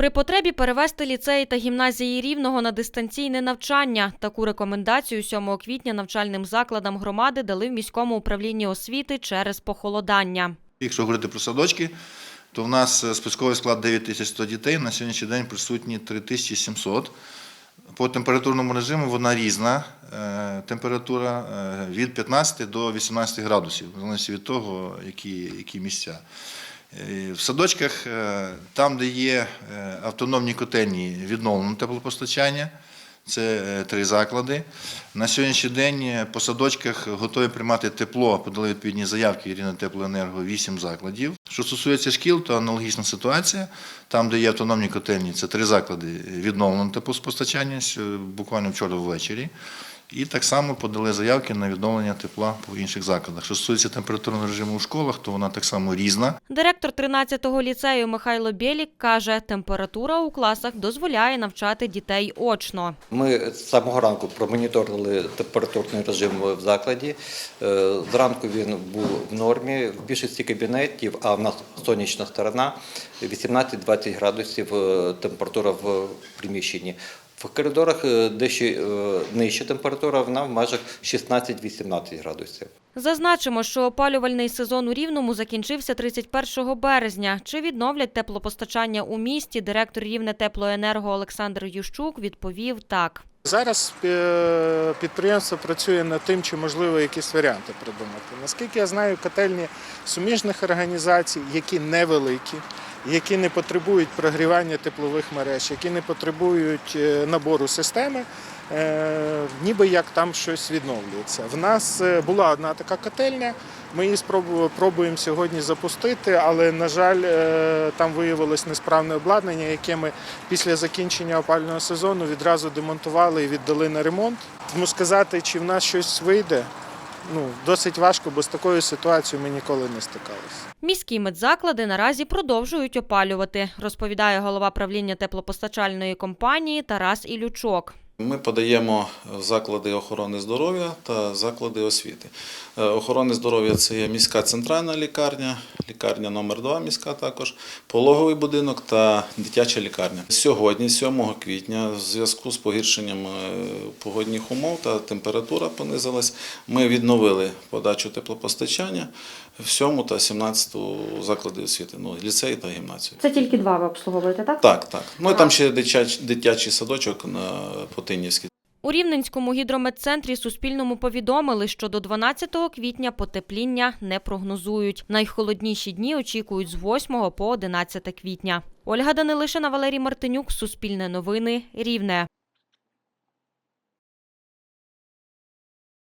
При потребі перевести ліцеї та гімназії рівного на дистанційне навчання. Таку рекомендацію 7 квітня навчальним закладам громади дали в міському управлінні освіти через похолодання. Якщо говорити про садочки, то в нас е, списковий склад 9100 дітей, на сьогоднішній день присутні 3700. По температурному режиму вона різна. е, Температура е, від 15 до 18 градусів, в залежності від того, які, які місця. Е, В садочках, е, там, де є е, автономні котельні, відновлено теплопостачання. Це три заклади. На сьогоднішній день по садочках готові приймати тепло, подали відповідні заявки Ірина Теплоенерго 8 закладів. Що стосується шкіл, то аналогічна ситуація. Там, де є автономні котельні, це три заклади відновлено теплопостачання буквально вчора ввечері. І так само подали заявки на відновлення тепла по інших закладах. Що стосується температурного режиму у школах, то вона так само різна. Директор 13-го ліцею Михайло Бєлік каже, температура у класах дозволяє навчати дітей очно. Ми з самого ранку промоніторили температурний режим в закладі. Е, Зранку він був в нормі. В більшості кабінетів, а в нас сонячна сторона, 18-20 градусів е, температура в приміщенні. В коридорах е, дещо е, нижча температура, вона в межах 16-18 градусів. Зазначимо, що опалювальний сезон у Рівному закінчився 31 березня. Чи відновлять теплопостачання у місті? Директор Рівне теплоенерго Олександр Ющук відповів так. Зараз е, підприємство працює над тим, чи можливо якісь варіанти придумати. Наскільки я знаю, котельні суміжних організацій, які невеликі, які не потребують прогрівання теплових мереж, які не потребують е, набору системи, е, ніби як там щось відновлюється. В нас е, була одна така котельня. Ми її спробу- пробуємо сьогодні запустити, але на жаль, там виявилось несправне обладнання, яке ми після закінчення опального сезону відразу демонтували і віддали на ремонт. Тому сказати, чи в нас щось вийде, ну досить важко, бо з такою ситуацією ми ніколи не стикалися. Міські медзаклади наразі продовжують опалювати, розповідає голова правління теплопостачальної компанії Тарас Ілючок. Ми подаємо в заклади охорони здоров'я та заклади освіти. Е, Охорони здоров'я це є міська центральна лікарня, лікарня номер 2 міська також, пологовий будинок та дитяча лікарня. Сьогодні, 7 квітня, в зв'язку з погіршенням е, погодних умов та температура понизилась, ми відновили подачу теплопостачання в 7 та 17 заклади освіти, ну, ліцеї та гімназію. Це тільки два ви обслуговуєте, так? Так, так. Ну і там ще дитяч, дитячий садочок на Потинівській. У Рівненському гідрометцентрі Суспільному повідомили, що до 12 квітня потепління не прогнозують. Найхолодніші дні очікують з 8 по 11 квітня. Ольга Данилишина, Валерій Мартинюк, Суспільне новини, Рівне.